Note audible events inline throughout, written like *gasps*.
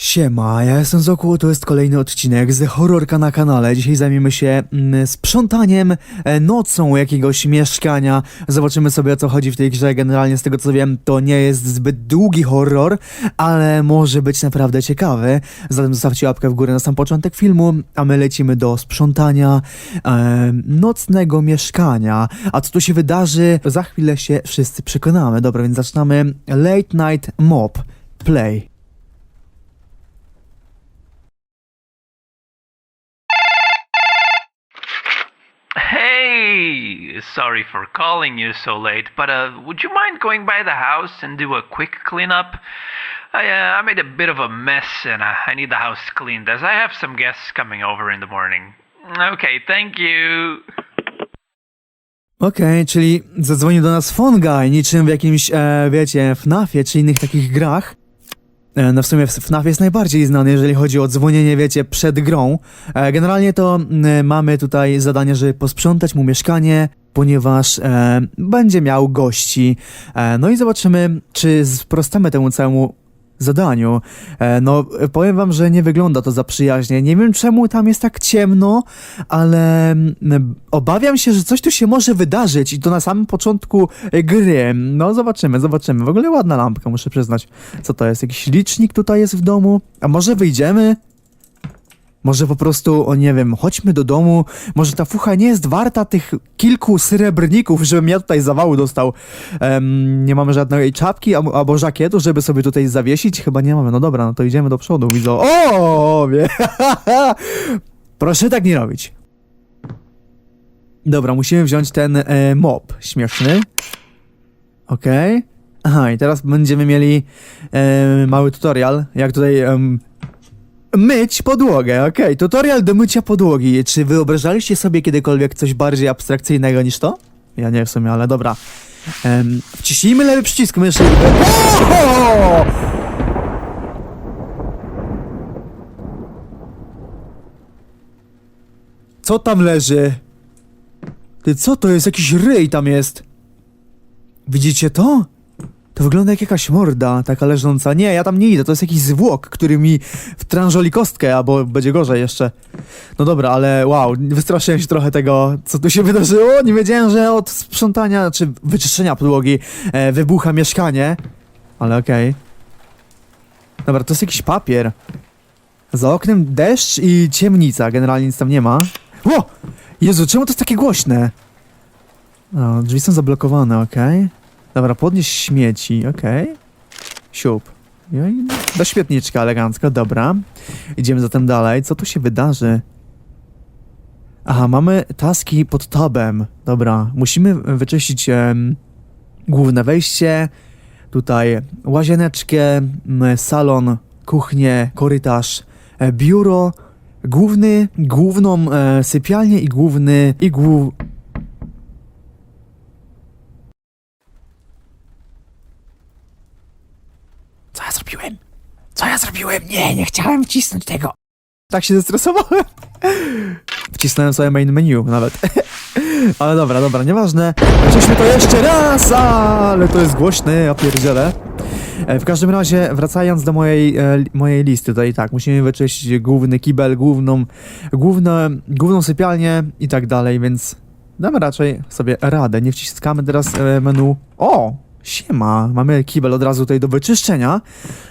Siema, ja jestem Zoku, to jest kolejny odcinek z Horrorka na kanale. Dzisiaj zajmiemy się mm, sprzątaniem e, nocą jakiegoś mieszkania. Zobaczymy sobie o co chodzi w tej grze. Generalnie z tego co wiem, to nie jest zbyt długi horror, ale może być naprawdę ciekawy. Zatem zostawcie łapkę w górę na sam początek filmu, a my lecimy do sprzątania e, nocnego mieszkania. A co tu się wydarzy, za chwilę się wszyscy przekonamy. Dobra, więc zaczynamy Late Night Mob. Play. Sorry for calling you so late, but uh, would you mind going by the house and do a quick cleanup? I, uh, I made a bit of a mess and uh, I need the house cleaned as I have some guests coming over in the morning. Okay, thank you. Okej, czyli zadzwonił do nas Fongai, niczym w jakimś, e, wiecie, FNAFie czy innych takich grach. E, no w sumie FNAF jest najbardziej znany, jeżeli chodzi o dzwonienie, wiecie, przed grą. E, generalnie to mamy tutaj zadanie, żeby posprzątać mu mieszkanie, ponieważ e, będzie miał gości. E, no i zobaczymy, czy sprostamy temu całemu zadaniu. E, no, powiem wam, że nie wygląda to za przyjaźnie. Nie wiem czemu tam jest tak ciemno, ale obawiam się, że coś tu się może wydarzyć i to na samym początku gry. No, zobaczymy, zobaczymy. W ogóle ładna lampka, muszę przyznać. Co to jest? Jakiś licznik tutaj jest w domu? A może wyjdziemy? Może po prostu, o nie wiem, chodźmy do domu. Może ta fucha nie jest warta tych kilku srebrników, żebym ja tutaj zawału dostał. Em, nie mamy żadnej czapki albo, żakietu, żeby sobie tutaj zawiesić? Chyba nie mamy. No dobra, no to idziemy do przodu. Widzę. O, wie. *laughs* Proszę tak nie robić. Dobra, musimy wziąć ten e, mob śmieszny. Okej. Aha, i teraz będziemy mieli e, mały tutorial, jak tutaj em, myć podłogę. Okej, tutorial do mycia podłogi. Czy wyobrażaliście sobie kiedykolwiek coś bardziej abstrakcyjnego niż to? Ja nie w sumie, ale dobra. Em, wciśnijmy lewy przycisk myszy. O! Co tam leży? Ty, co to jest? Jakiś ryj tam jest. Widzicie to? To wygląda jak jakaś morda, taka leżąca. Nie, ja tam nie idę, to jest jakiś zwłok, który mi wtrążoli kostkę, albo będzie gorzej jeszcze. No dobra, ale wow, wystraszyłem się trochę tego, co tu się wydarzyło. Nie wiedziałem, że od sprzątania, czy wyczyszczenia podłogi e, wybucha mieszkanie. Ale okej. Dobra, to jest jakiś papier. Za oknem deszcz i ciemnica, generalnie nic tam nie ma. Ło! Jezu, czemu to jest takie głośne? O, drzwi są zablokowane, okej. Dobra, podnieś śmieci, okej. Siup. No do świetniczka elegancko, dobra. Idziemy zatem dalej. Co tu się wydarzy? Aha, mamy taski pod tabem. Dobra, musimy wyczyścić em, główne wejście, tutaj łazieneczkę, salon, kuchnię, korytarz, e, biuro, główny, główną e, sypialnię i główny, i głów... Co ja zrobiłem? Co ja zrobiłem? Nie, nie chciałem wcisnąć tego. Tak się zestresowałem. Wcisnąłem sobie main menu nawet. *laughs* Ale dobra, dobra, nieważne. Przejdźmy to jeszcze raz, ale to jest głośne, ja pierdzielę. E, W każdym razie, wracając do mojej, e, mojej listy, tutaj tak, musimy wyczyścić główny kibel, główną, główne, główną sypialnię i tak dalej, więc damy raczej sobie radę. Nie wciskamy teraz e, menu. O! Siema, mamy kibel od razu tutaj do wyczyszczenia.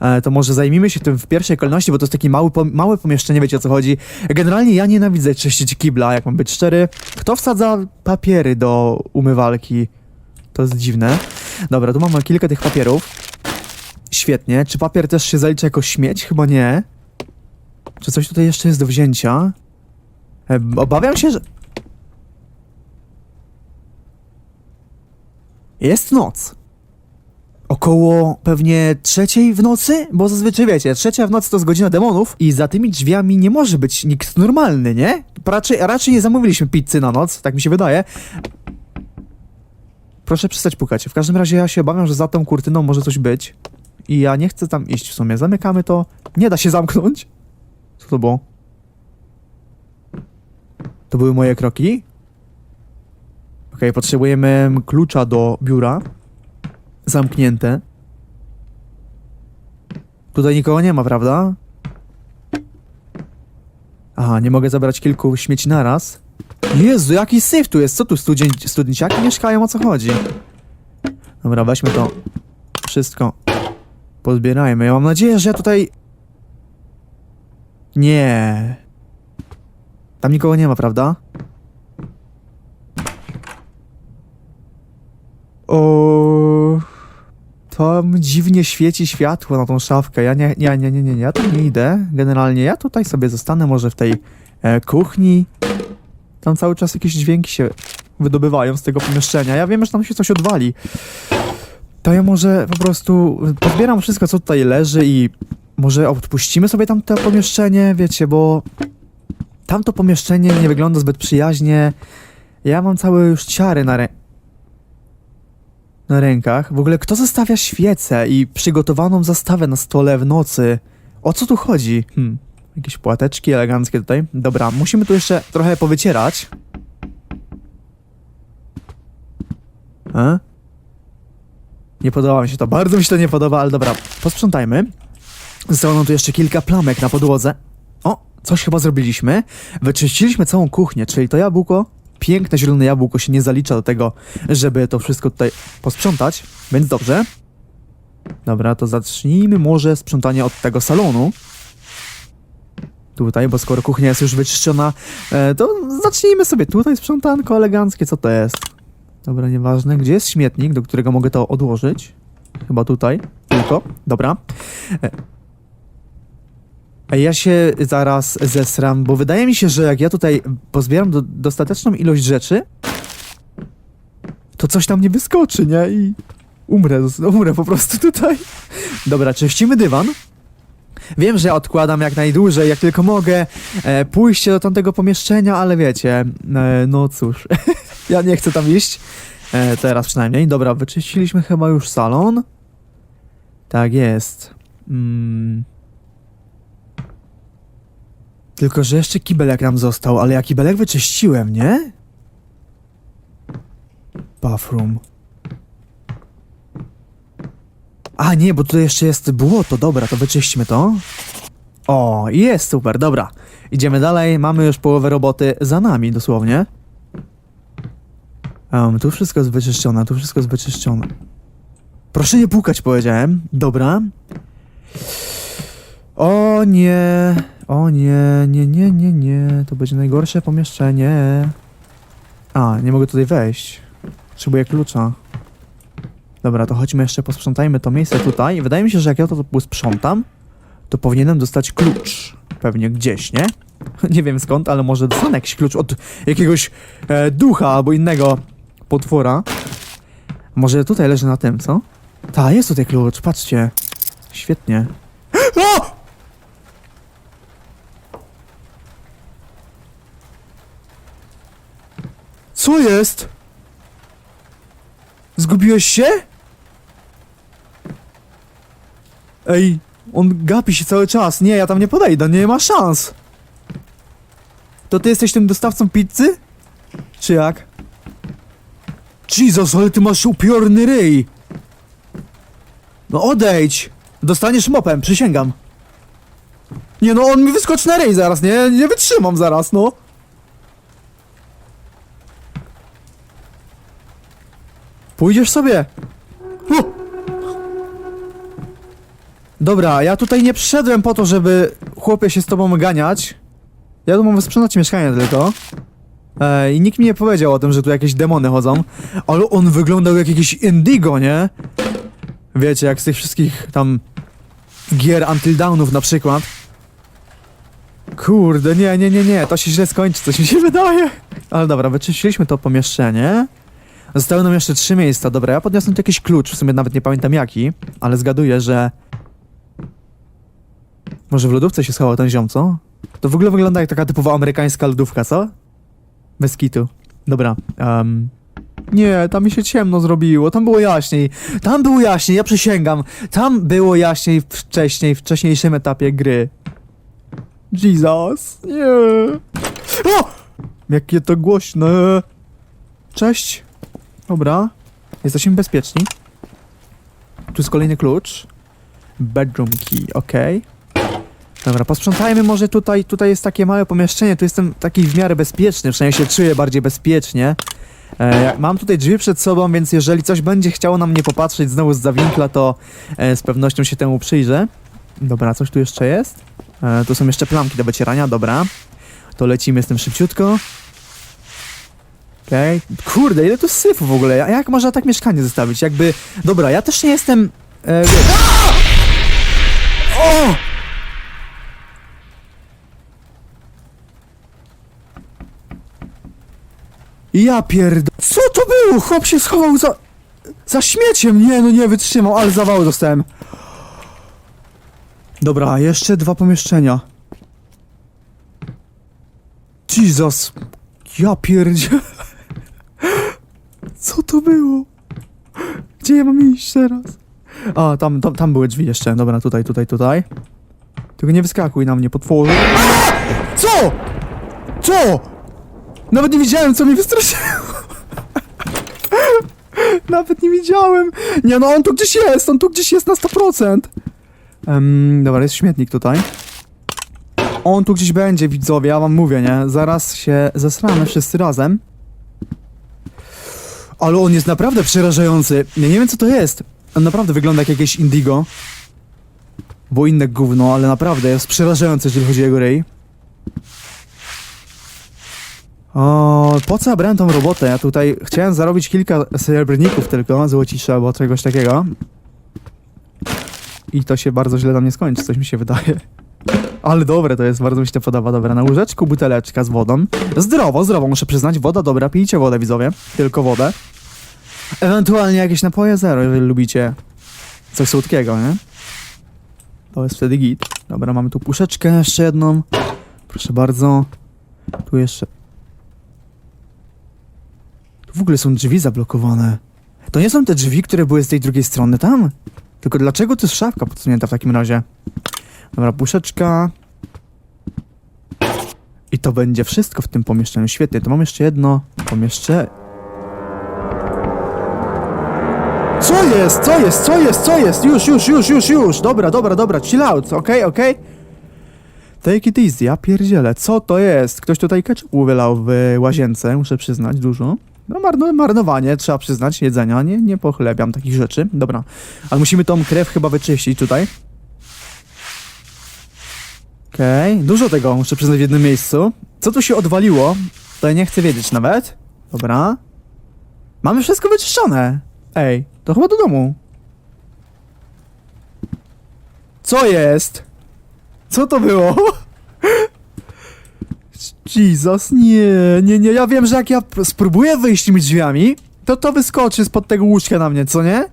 E, to może zajmijmy się tym w pierwszej kolejności, bo to jest takie mały, pom- małe pomieszczenie, wiecie o co chodzi. Generalnie ja nienawidzę czyścić kibla, jak mam być szczery. Kto wsadza papiery do umywalki? To jest dziwne. Dobra, tu mamy kilka tych papierów. Świetnie. Czy papier też się zalicza jako śmieć? Chyba nie. Czy coś tutaj jeszcze jest do wzięcia? E, obawiam się, że... Jest noc. Około pewnie trzeciej w nocy? Bo zazwyczaj wiecie, trzecia w nocy to jest godzina demonów i za tymi drzwiami nie może być nikt normalny, nie? Raczej, raczej nie zamówiliśmy pizzy na noc, tak mi się wydaje. Proszę przestać pukać. W każdym razie ja się obawiam, że za tą kurtyną może coś być. I ja nie chcę tam iść w sumie. Zamykamy to. Nie da się zamknąć. Co to było? To były moje kroki? Okej, potrzebujemy klucza do biura. Zamknięte. Tutaj nikogo nie ma, prawda? Aha, nie mogę zabrać kilku śmieci naraz. Jezu, jaki syf tu jest? Co tu studień, studenciaki mieszkają? O co chodzi? Dobra, weźmy to wszystko. Pozbierajmy. Ja mam nadzieję, że ja tutaj... Nie. Tam nikogo nie ma, prawda? O, Tam dziwnie świeci światło na tą szafkę. Ja nie, nie, nie, nie, nie, nie. ja tam nie idę. Generalnie ja tutaj sobie zostanę może w tej e, kuchni. Tam cały czas jakieś dźwięki się wydobywają z tego pomieszczenia. Ja wiem, że tam się coś odwali. To ja może po prostu pozbieram wszystko, co tutaj leży i może odpuścimy sobie tam to pomieszczenie, wiecie, bo tamto pomieszczenie nie wygląda zbyt przyjaźnie. Ja mam całe już ciary na rę... na rękach. W ogóle kto zostawia świecę i przygotowaną zastawę na stole w nocy? O co tu chodzi? Hmm. Jakieś płateczki eleganckie tutaj. Dobra, musimy tu jeszcze trochę powycierać. A? Nie podoba mi się to, bardzo mi się to nie podoba, ale dobra, posprzątajmy. Zostało nam tu jeszcze kilka plamek na podłodze. O, coś chyba zrobiliśmy. Wyczyściliśmy całą kuchnię, czyli to jabłko, piękne zielone jabłko się nie zalicza do tego, żeby to wszystko tutaj posprzątać, więc dobrze. Dobra, to zacznijmy może sprzątanie od tego salonu. Tutaj, bo skoro kuchnia jest już wyczyszczona, e, to zacznijmy sobie tutaj sprzątanko eleganckie. Co to jest? Dobra, nieważne. Gdzie jest śmietnik, do którego mogę to odłożyć? Chyba tutaj. Tylko. Dobra. Ja się zaraz zesram, bo wydaje mi się, że jak ja tutaj pozbieram do, dostateczną ilość rzeczy, to coś tam nie wyskoczy, nie? I umrę, umrę po prostu tutaj. Dobra, czyścimy dywan. Wiem, że odkładam jak najdłużej, jak tylko mogę, e, pójście do tamtego pomieszczenia, ale wiecie, e, no cóż, *laughs* ja nie chcę tam iść. E, teraz przynajmniej. Dobra, wyczyściliśmy chyba już salon. Tak jest. Mm. Tylko, że jeszcze kibelek nam został, ale ja kibelek wyczyściłem, nie? Bathroom. A nie, bo tutaj jeszcze jest błoto, dobra, to wyczyśćmy to. O, jest super, dobra. Idziemy dalej, mamy już połowę roboty za nami, dosłownie. Um, tu wszystko jest wyczyszczone, tu wszystko jest wyczyszczone. Proszę nie pukać, powiedziałem. Dobra. O nie, o nie, nie, nie, nie, nie. To będzie najgorsze pomieszczenie. A, nie mogę tutaj wejść. Potrzebuję klucza. Dobra, to chodźmy jeszcze, posprzątajmy to miejsce tutaj. Wydaje mi się, że jak ja to posprzątam, to powinienem dostać klucz. Pewnie gdzieś, nie? *laughs* Nie wiem skąd, ale może dostanę jakiś klucz od jakiegoś e, ducha albo innego potwora. Może tutaj leży na tym, co? Ta, jest tutaj klucz, patrzcie. Świetnie. *gasps* O! Co jest? Zgubiłeś się? Ej, on gapi się cały czas. Nie, ja tam nie podejdę, nie ma szans. To ty jesteś tym dostawcą pizzy? Czy jak? Jesus, ale ty masz upiorny ryj. No odejdź. Dostaniesz mopem, przysięgam. Nie no, on mi wyskoczy na ryj zaraz, nie? Nie wytrzymam zaraz, no. Pójdziesz sobie. O! Dobra, ja tutaj nie przyszedłem po to, żeby chłopie się z tobą ganiać. Ja tu mam wysprzątać mieszkanie tylko. E, I nikt mi nie powiedział o tym, że tu jakieś demony chodzą. Ale on wyglądał jak jakiś Indigo, nie? Wiecie, jak z tych wszystkich tam gier Until Dawnów na przykład. Kurde, nie, nie, nie, nie, to się źle skończy, coś mi się wydaje. Ale dobra, wyczyściliśmy to pomieszczenie. Zostały nam jeszcze trzy miejsca. Dobra, ja podniosłem tu jakiś klucz, w sumie nawet nie pamiętam jaki, ale zgaduję, że... Może w lodówce się schował ten ziom, co? To w ogóle wygląda jak taka typowa amerykańska lodówka, co? Bez kitu. Dobra, um... Nie, tam mi się ciemno zrobiło, tam było jaśniej. Tam było jaśniej, ja przysięgam. Tam było jaśniej wcześniej, w wcześniejszym etapie gry. Jesus, nie. O! Jakie to głośne. Cześć. Dobra. Jesteśmy bezpieczni. Tu jest kolejny klucz. Bedroom key, okej. Dobra, posprzątajmy może tutaj, tutaj jest takie małe pomieszczenie, tu jestem taki w miarę bezpieczny, przynajmniej się czuję bardziej bezpiecznie. E, mam tutaj drzwi przed sobą, więc jeżeli coś będzie chciało na mnie popatrzeć znowu z zawinkla, to e, z pewnością się temu przyjrzę. Dobra, coś tu jeszcze jest? E, tu są jeszcze plamki do wycierania, dobra. To lecimy z tym szybciutko. Okej. Kurde, ile tu syfu w ogóle? Jak można tak mieszkanie zostawić? Jakby... Dobra, ja też nie jestem... E, wiesz... O! Ja pierd... Co to było? Chłop się schował za... Za śmieciem! Nie, no nie wytrzymał, ale zawału dostałem. Dobra, jeszcze dwa pomieszczenia. Jesus. Ja pierdzie. To było? Gdzie ja mam iść teraz? A, tam, tam, tam były drzwi jeszcze. Dobra, tutaj, tutaj, tutaj. Tylko nie wyskakuj na mnie, potworzy. Co? Co? Nawet nie widziałem, co mnie wystraszyło. *laughs* Nawet nie widziałem. Nie no, on tu gdzieś jest, on tu gdzieś jest na 100%. Um, dobra, jest śmietnik tutaj. On tu gdzieś będzie, widzowie, ja wam mówię, nie? Zaraz się zesramy wszyscy razem. Ale on jest naprawdę przerażający. Ja nie wiem, co to jest. On naprawdę wygląda jak jakieś indigo. Bo inne gówno, ale naprawdę jest przerażający, jeżeli chodzi o jego rej. O, po co ja brałem tą robotę? Ja tutaj chciałem zarobić kilka srebrników tylko, złocisza albo czegoś takiego. I to się bardzo źle dla mnie skończy, coś mi się wydaje. Ale dobre to jest, bardzo mi się podoba. Dobra, na łyżeczku buteleczka z wodą. Zdrowo, zdrowo, muszę przyznać. Woda dobra, pijcie wodę, widzowie. Tylko wodę. Ewentualnie jakieś napoje zero, jeżeli lubicie coś słodkiego, nie? To jest wtedy git. Dobra, mamy tu puszeczkę jeszcze jedną. Proszę bardzo. Tu jeszcze... Tu w ogóle są drzwi zablokowane. To nie są te drzwi, które były z tej drugiej strony tam? Tylko dlaczego to jest szafka podsunięta w takim razie? Dobra, puszeczka. I to będzie wszystko w tym pomieszczeniu. Świetnie, to mam jeszcze jedno pomieszczenie. Co jest? Co jest? Co jest? Co jest? Już, już, już, już, już. Dobra, dobra, dobra. Chill out, okej, okej. Take it easy, ja pierdzielę. Co to jest? Ktoś tutaj ketchupu wylał w łazience, muszę przyznać, dużo. No marno, marnowanie, trzeba przyznać, jedzenia. Nie, nie pochlebiam takich rzeczy. Dobra, ale musimy tą krew chyba wyczyścić tutaj. Okej, dużo tego muszę przyznać w jednym miejscu. Co tu się odwaliło? To ja nie chcę wiedzieć nawet. Dobra. Mamy wszystko wyczyszczone. Ej, to chyba do domu. Co jest? Co to było? *laughs* Jesus, nie, nie, nie. Ja wiem, że jak ja spróbuję wyjść tymi drzwiami, to to wyskoczy spod tego łóżka na mnie, co nie?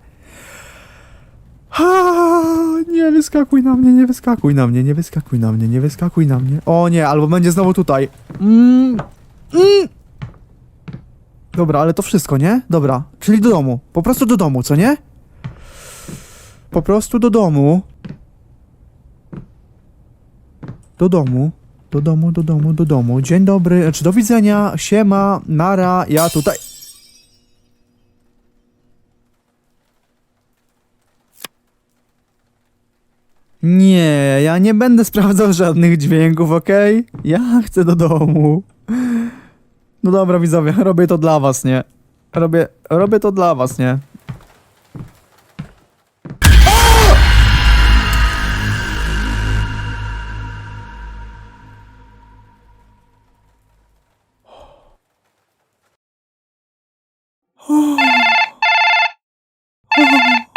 Ha, nie wyskakuj na mnie, nie wyskakuj na mnie, nie wyskakuj na mnie, nie wyskakuj na mnie. O nie, albo będzie znowu tutaj. Mm, mm. Dobra, ale to wszystko, nie? Dobra, czyli do domu. Po prostu do domu, co nie? Po prostu do domu. Do domu. Do domu, do domu, do domu. Dzień dobry, znaczy do widzenia, siema, nara, ja tutaj... Nie, ja nie będę sprawdzał żadnych dźwięków, okej? Ja chcę do domu. No dobra, widzowie, robię to dla was, nie? Robię, robię to dla was, nie?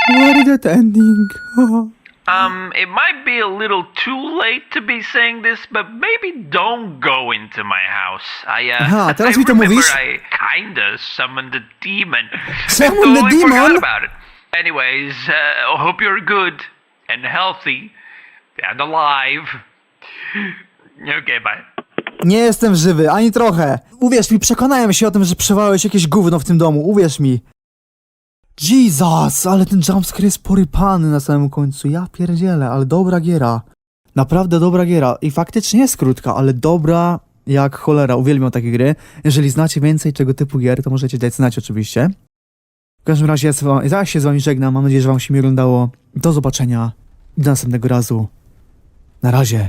What is that ending? Um, it might be a little too late to be saying this, but maybe don't go into my house. I, uh, Aha, teraz I mi to mówisz? I kinda summoned a demon. *laughs* Summoned a totally forgot demon? about it. Anyways, uh, hope you're good and healthy and alive. *laughs* Okay, bye. Nie jestem żywy, ani trochę. Uwierz mi, przekonałem się o tym, że przewałeś jakieś gówno w tym domu, uwierz mi. Jesus, ale ten jumpscare jest porypany na samym końcu, ja pierdzielę, ale dobra giera. Naprawdę dobra giera i faktycznie jest krótka, ale dobra jak cholera, uwielbiam takie gry. Jeżeli znacie więcej tego typu gier, to możecie dać znać oczywiście. W każdym razie ja z zaraz się z wami żegnam, mam nadzieję, że wam się mi oglądało. Do zobaczenia do następnego razu. Na razie.